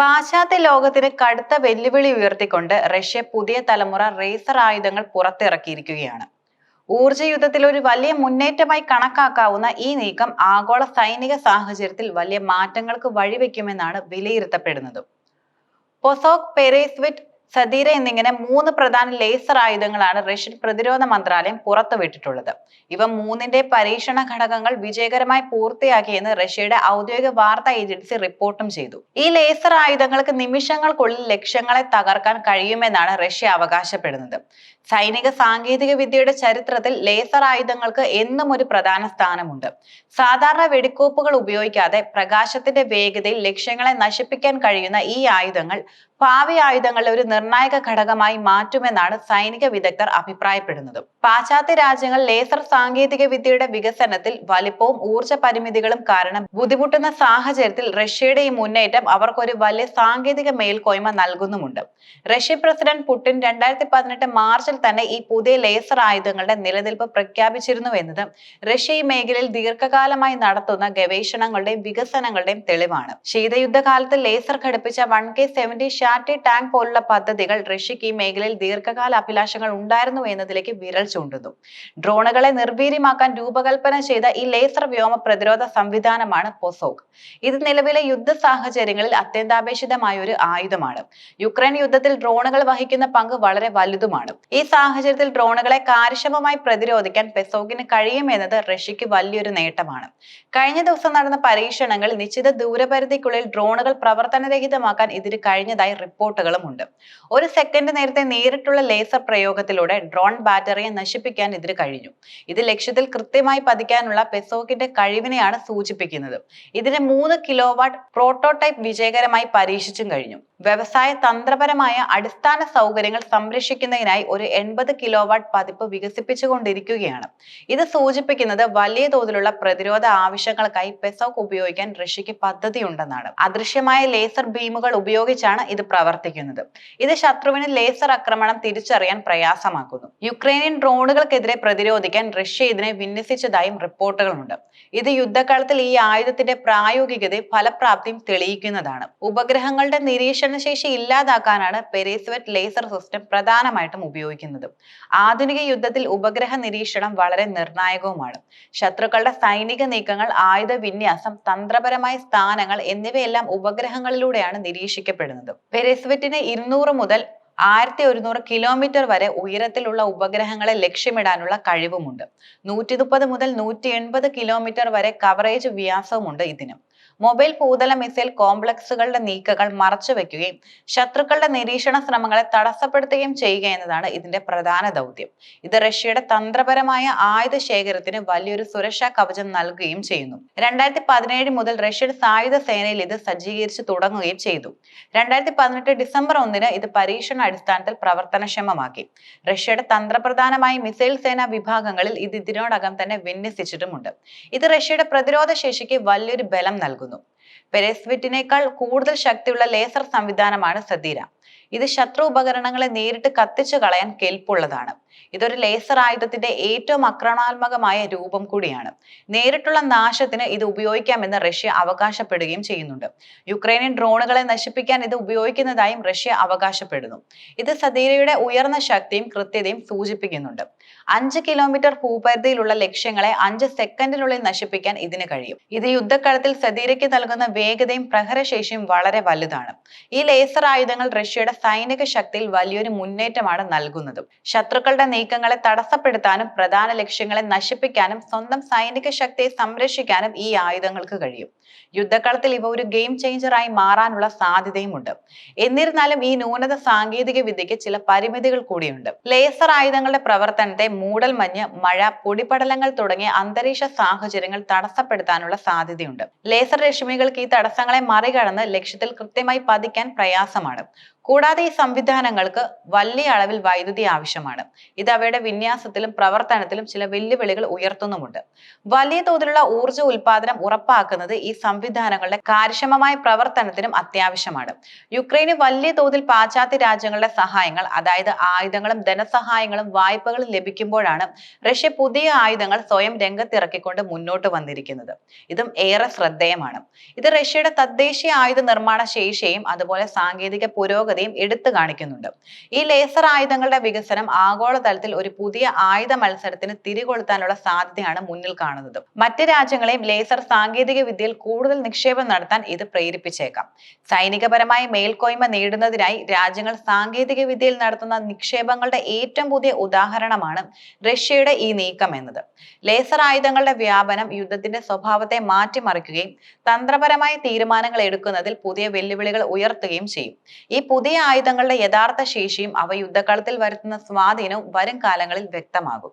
പാശ്ചാത്യ ലോകത്തിന് കടുത്ത വെല്ലുവിളി ഉയർത്തിക്കൊണ്ട് റഷ്യ പുതിയ തലമുറ റേസർ ആയുധങ്ങൾ പുറത്തിറക്കിയിരിക്കുകയാണ്. ഊർജ യുദ്ധത്തിൽ ഒരു വലിയ മുന്നേറ്റമായി കണക്കാക്കാവുന്ന ഈ നീക്കം ആഗോള സൈനിക സാഹചര്യത്തിൽ വലിയ മാറ്റങ്ങൾക്ക് വഴിവെക്കുമെന്നാണ് വിലയിരുത്തപ്പെടുന്നത്. പൊസോക് പെരേസ്വിറ്റ് സദീര എന്നിങ്ങനെ മൂന്ന് പ്രധാന ലേസർ ആയുധങ്ങളാണ് റഷ്യൻ പ്രതിരോധ മന്ത്രാലയം പുറത്തുവിട്ടിട്ടുള്ളത്. ഇവ മൂന്നിന്റെ പരീക്ഷണ ഘടകങ്ങൾ വിജയകരമായി പൂർത്തിയാക്കിയെന്ന് റഷ്യയുടെ ഔദ്യോഗിക വാർത്താ ഏജൻസി റിപ്പോർട്ടും ചെയ്തു. ഈ ലേസർ ആയുധങ്ങൾക്ക് നിമിഷങ്ങൾക്കുള്ളിൽ ലക്ഷ്യങ്ങളെ തകർക്കാൻ കഴിയുമെന്നാണ് റഷ്യ അവകാശപ്പെടുന്നത്. സൈനിക സാങ്കേതിക വിദ്യയുടെ ചരിത്രത്തിൽ ലേസർ ആയുധങ്ങൾക്ക് എന്നും ഒരു പ്രധാന സ്ഥാനമുണ്ട്. സാധാരണ വെടിക്കോപ്പുകൾ ഉപയോഗിക്കാതെ പ്രകാശത്തിന്റെ വേഗതയിൽ ലക്ഷ്യങ്ങളെ നശിപ്പിക്കാൻ കഴിയുന്ന ഈ ആയുധങ്ങൾ ഭാവി ആയുധങ്ങളുടെ ഒരു നിർണായക ഘടകമായി മാറ്റുമെന്നാണ് സൈനിക വിദഗ്ധർ അഭിപ്രായപ്പെടുന്നത്. പാശ്ചാത്യ രാജ്യങ്ങൾ ലേസർ സാങ്കേതിക വിദ്യയുടെ വികസനത്തിൽ വലിപ്പവും ഊർജ പരിമിതികളും കാരണം ബുദ്ധിമുട്ടുന്ന സാഹചര്യത്തിൽ റഷ്യയുടെ ഈ മുന്നേറ്റം അവർക്കൊരു വലിയ സാങ്കേതിക മേൽക്കോയ്മ നൽകുന്നുമുണ്ട്. റഷ്യൻ പ്രസിഡന്റ് പുടിൻ രണ്ടായിരത്തി പതിനെട്ട് മാർച്ചിൽ തന്നെ ഈ പുതിയ ലേസർ ആയുധങ്ങളുടെ നിലനിൽപ്പ് പ്രഖ്യാപിച്ചിരുന്നു എന്നത് റഷ്യ ഈ മേഖലയിൽ ദീർഘകാലമായി നടത്തുന്ന ഗവേഷണങ്ങളുടെയും വികസനങ്ങളുടെയും തെളിവാണ്. ശീതയുദ്ധകാലത്ത് ലേസർ ഘടിപ്പിച്ച one K seventy Szhatie tank പോലുള്ള പദ്ധതികൾ റഷ്യക്ക് ഈ മേഖലയിൽ ദീർഘകാല അഭിലാഷങ്ങൾ ഉണ്ടായിരുന്നു എന്നതിലേക്ക് വിരൽ ചൂണ്ടുന്നു. ഡ്രോണുകളെ നിർവീര്യമാക്കാൻ രൂപകൽപ്പന ചെയ്ത ഈ ലേസർ വ്യോമ പ്രതിരോധ സംവിധാനമാണ് പൊസോക്. ഇത് നിലവിലെ യുദ്ധ സാഹചര്യങ്ങളിൽ അത്യന്താപേക്ഷിതമായ ഒരു ആയുധമാണ്. യുക്രൈൻ യുദ്ധത്തിൽ ഡ്രോണുകൾ വഹിക്കുന്ന പങ്ക് വളരെ വലുതുമാണ്. ഈ സാഹചര്യത്തിൽ ഡ്രോണുകളെ കാര്യക്ഷമമായി പ്രതിരോധിക്കാൻ പെസോഗിന് കഴിയുമെന്നത് റഷ്യക്ക് വലിയൊരു നേട്ടമാണ്. കഴിഞ്ഞ ദിവസം നടന്ന പരീക്ഷണങ്ങൾ നിശ്ചിത ദൂരപരിധിക്കുള്ളിൽ ഡ്രോണുകൾ പ്രവർത്തനരഹിതമാക്കാൻ ഇതിന് കഴിഞ്ഞതായി റിപ്പോർട്ടുകളും ഉണ്ട് ഒരു സെക്കൻഡ് നേരത്തെ നേരിട്ടുള്ള ലേസർ പ്രയോഗത്തിലൂടെ ഡ്രോൺ ബാറ്ററിയെ നശിപ്പിക്കാൻ ഇതിന് കഴിഞ്ഞു. ഇത് ലക്ഷ്യത്തിൽ കൃത്യമായി പതിക്കാനുള്ള പെസോക്കിന്റെ കഴിവിനെയാണ് സൂചിപ്പിക്കുന്നത്. ഇതിന് മൂന്ന് കിലോവാട്ട് പ്രോട്ടോടൈപ്പ് വിജയകരമായി പരീക്ഷിച്ചും കഴിഞ്ഞു. വ്യവസായ തന്ത്രപരമായ അടിസ്ഥാന സൗകര്യങ്ങൾ സംരക്ഷിക്കുന്നതിനായി ഒരു എൺപത് കിലോവാട്ട് പതിപ്പ് വികസിപ്പിച്ചുകൊണ്ടിരിക്കുകയാണ്. ഇത് സൂചിപ്പിക്കുന്നത് വലിയ തോതിലുള്ള പ്രതിരോധ ആവശ്യങ്ങൾക്കായി പെസോക്ക് ഉപയോഗിക്കാൻ റഷ്യക്ക് പദ്ധതിയുണ്ടെന്നാണ്. അദൃശ്യമായ ലേസർ ബീമുകൾ ഉപയോഗിച്ചാണ് ഇത് പ്രവർത്തിക്കുന്നത്. ഇത് ശത്രുവിന് ലേസർ ആക്രമണം തിരിച്ചറിയാൻ പ്രയാസമാക്കുന്നു. യുക്രൈനിയൻ ഡ്രോണുകൾക്കെതിരെ പ്രതിരോധിക്കാൻ റഷ്യ ഇതിനെ വിന്യസിച്ചതായും റിപ്പോർട്ടുകളുണ്ട്. ഇത് യുദ്ധകാലത്തിൽ ഈ ആയുധത്തിന്റെ പ്രായോഗികതയും ഫലപ്രാപ്തിയും തെളിയിക്കുന്നതാണ്. ഉപഗ്രഹങ്ങളുടെ നിരീക്ഷണ ശേഷി ഇല്ലാതാക്കാനാണ് പെരീസ്വെറ്റ് ലേസർ സിസ്റ്റം പ്രധാനമായിട്ടും ഉപയോഗിക്കുന്നത്. ആധുനിക യുദ്ധത്തിൽ ഉപഗ്രഹ നിരീക്ഷണം വളരെ നിർണായകവുമാണ്. ശത്രുക്കളുടെ സൈനിക നീക്കങ്ങൾ ആയുധ വിന്യാസം തന്ത്രപരമായ സ്ഥാനങ്ങൾ എന്നിവയെല്ലാം ഉപഗ്രഹങ്ങളിലൂടെയാണ് നിരീക്ഷിക്കപ്പെടുന്നത്. പെരേസ്വെറ്റിന് ഇരുന്നൂറ് മുതൽ ആയിരത്തി ഒരുന്നൂറ് കിലോമീറ്റർ വരെ ഉയരത്തിലുള്ള ഉപഗ്രഹങ്ങളെ ലക്ഷ്യമിടാനുള്ള കഴിവുമുണ്ട്. നൂറ്റി മുതൽ നൂറ്റി കിലോമീറ്റർ വരെ കവറേജ് വ്യാസവുമുണ്ട് ഇതിന്. മൊബൈൽ ഭൂതല മിസൈൽ കോംപ്ലക്സുകളുടെ നീക്കങ്ങൾ മറച്ചുവെക്കുകയും ശത്രുക്കളുടെ നിരീക്ഷണ ശ്രമങ്ങളെ തടസ്സപ്പെടുത്തുകയും ചെയ്യുക എന്നതാണ് ഇതിന്റെ പ്രധാന ദൗത്യം. ഇത് റഷ്യയുടെ തന്ത്രപരമായ ആയുധ ശേഖരത്തിന് വലിയൊരു സുരക്ഷാ കവചം നൽകുകയും ചെയ്യുന്നു. രണ്ടായിരത്തി പതിനേഴ് മുതൽ റഷ്യൻ സായുധ സേനയിൽ ഇത് സജ്ജീകരിച്ചു തുടങ്ങുകയും ചെയ്തു. രണ്ടായിരത്തി പതിനെട്ട് ഡിസംബർ ഒന്നിന് ഇത് പരീക്ഷണ അടിസ്ഥാനത്തിൽ പ്രവർത്തനക്ഷമമാക്കി. റഷ്യയുടെ തന്ത്രപ്രധാനമായ മിസൈൽ സേനാ വിഭാഗങ്ങളിൽ ഇത് ഇതിനോടകം തന്നെ വിന്യസിച്ചിട്ടുമുണ്ട്. ഇത് റഷ്യയുടെ പ്രതിരോധ ശേഷിക്ക് വലിയൊരു ബലം നൽകുന്നു പെരേസ്വിറ്റിനേക്കാൾ കൂടുതൽ ശക്തിയുള്ള ലേസർ സംവിധാനമാണ് സദീര ഇത് ശത്രു ഉപകരണങ്ങളെ നേരിട്ട് കത്തിച്ചു കളയാൻ കെൽപ്പുള്ളതാണ്. ഇതൊരു ലേസർ ആയുധത്തിന്റെ ഏറ്റവും ആക്രമണാത്മകമായ രൂപം കൂടിയാണ്. നേരിട്ടുള്ള നാശത്തിന് ഇത് ഉപയോഗിക്കാമെന്ന് റഷ്യ അവകാശപ്പെടുകയും ചെയ്യുന്നുണ്ട്. യുക്രൈനിയൻ ഡ്രോണുകളെ നശിപ്പിക്കാൻ ഇത് ഉപയോഗിക്കുന്നതായും റഷ്യ അവകാശപ്പെടുന്നു. ഇത് സദീരയുടെ ഉയർന്ന ശക്തിയും കൃത്യതയും സൂചിപ്പിക്കുന്നുണ്ട്. അഞ്ച് കിലോമീറ്റർ ഭൂപരിധിയിലുള്ള ലക്ഷ്യങ്ങളെ അഞ്ച് സെക്കൻഡിനുള്ളിൽ നശിപ്പിക്കാൻ ഇതിന് കഴിയും. ഇത് യുദ്ധക്കളത്തിൽ സദീരയ്ക്ക് നൽകുന്ന വേഗതയും പ്രഹരശേഷിയും വളരെ വലുതാണ്. ഈ ലേസർ ആയുധങ്ങൾ റഷ്യയുടെ സൈനിക ശക്തിയിൽ വലിയൊരു മുന്നേറ്റമാണ് നൽകുന്നതും. ശത്രുക്കളുടെ നീക്കങ്ങളെ തടസ്സപ്പെടുത്താനും പ്രധാന ലക്ഷ്യങ്ങളെ നശിപ്പിക്കാനും സ്വന്തം സൈനിക ശക്തിയെ സംരക്ഷിക്കാനും ഈ ആയുധങ്ങൾക്ക് കഴിയും. യുദ്ധക്കളത്തിൽ ഇവ ഒരു ഗെയിം ചേഞ്ചറായി മാറാനുള്ള സാധ്യതയുമുണ്ട്. എന്നിരുന്നാലും ഈ ന്യൂനത സാങ്കേതിക വിദ്യയ്ക്ക് ചില പരിമിതികൾ കൂടിയുണ്ട്. ലേസർ ആയുധങ്ങളുടെ പ്രവർത്തനത്തെ മൂടൽമഞ്ഞ് മഴ പൊടിപടലങ്ങൾ തുടങ്ങിയ അന്തരീക്ഷ സാഹചര്യങ്ങൾ തടസ്സപ്പെടുത്താനുള്ള സാധ്യതയുണ്ട്. ലേസർ രശ്മികൾക്ക് ഈ തടസ്സങ്ങളെ മറികടന്ന് ലക്ഷ്യത്തിൽ കൃത്യമായി പതിക്കാൻ പ്രയാസമാണ്. കൂടാതെ ഈ സംവിധാനങ്ങൾക്ക് വലിയ അളവിൽ വൈദ്യുതി ആവശ്യമാണ്. ഇത് അവയുടെ വിന്യാസത്തിലും പ്രവർത്തനത്തിലും ചില വെല്ലുവിളികൾ ഉയർത്തുന്നുമുണ്ട്. വലിയ തോതിലുള്ള ഊർജ ഉൽപാദനം ഉറപ്പാക്കുന്നത് ഈ സംവിധാനങ്ങളുടെ കാര്യക്ഷമമായ പ്രവർത്തനത്തിനും അത്യാവശ്യമാണ്. യുക്രൈന് വലിയ തോതിൽ പാശ്ചാത്യ രാജ്യങ്ങളുടെ സഹായങ്ങൾ അതായത് ആയുധങ്ങളും ധനസഹായങ്ങളും വായ്പകളും ലഭിക്കുമ്പോഴാണ് റഷ്യ പുതിയ ആയുധങ്ങൾ സ്വയം രംഗത്തിറക്കിക്കൊണ്ട് മുന്നോട്ട് വന്നിരിക്കുന്നത്. ഇതും ഏറെ ശ്രദ്ധേയമാണ്. ഇത് റഷ്യയുടെ തദ്ദേശീയ ആയുധ നിർമ്മാണ ശേഷിയും അതുപോലെ സാങ്കേതിക പുരോഗതിയും എടുത്തു കാണിക്കുന്നുണ്ട്. ഈ ലേസർ ആയുധങ്ങളുടെ വികസനം ആഗോളതലത്തിൽ ഒരു പുതിയ ആയുധ മത്സരത്തിന് തിരികൊളുത്താനുള്ള സാധ്യതയാണ് മുന്നിൽ കാണുന്നത്. മറ്റ് രാജ്യങ്ങളെയും ലേസർ സാങ്കേതിക വിദ്യയിൽ കൂടുതൽ നിക്ഷേപം നടത്താൻ ഇത് പ്രേരിപ്പിച്ചേക്കാം. സൈനികപരമായ മേൽക്കോയ്മ നേടുന്നതിനായി രാജ്യങ്ങൾ സാങ്കേതിക വിദ്യയിൽ നടത്തുന്ന നിക്ഷേപങ്ങളുടെ ഏറ്റവും പുതിയ ഉദാഹരണമാണ് റഷ്യയുടെ ഈ നീക്കം എന്നത്. ലേസർ ആയുധങ്ങളുടെ വ്യാപനം യുദ്ധത്തിന്റെ സ്വഭാവത്തെ മാറ്റിമറിക്കുകയും തന്ത്രപരമായ തീരുമാനങ്ങൾ എടുക്കുന്നതിൽ പുതിയ വെല്ലുവിളികൾ ഉയർത്തുകയും ചെയ്യും. ഈ പുതിയ ആയുധങ്ങളുടെ യഥാർത്ഥ ശേഷിയും അവ യുദ്ധക്കളത്തിൽ വരുത്തുന്ന സ്വാധീനവും വരും കാലങ്ങളിൽ വ്യക്തമാകും.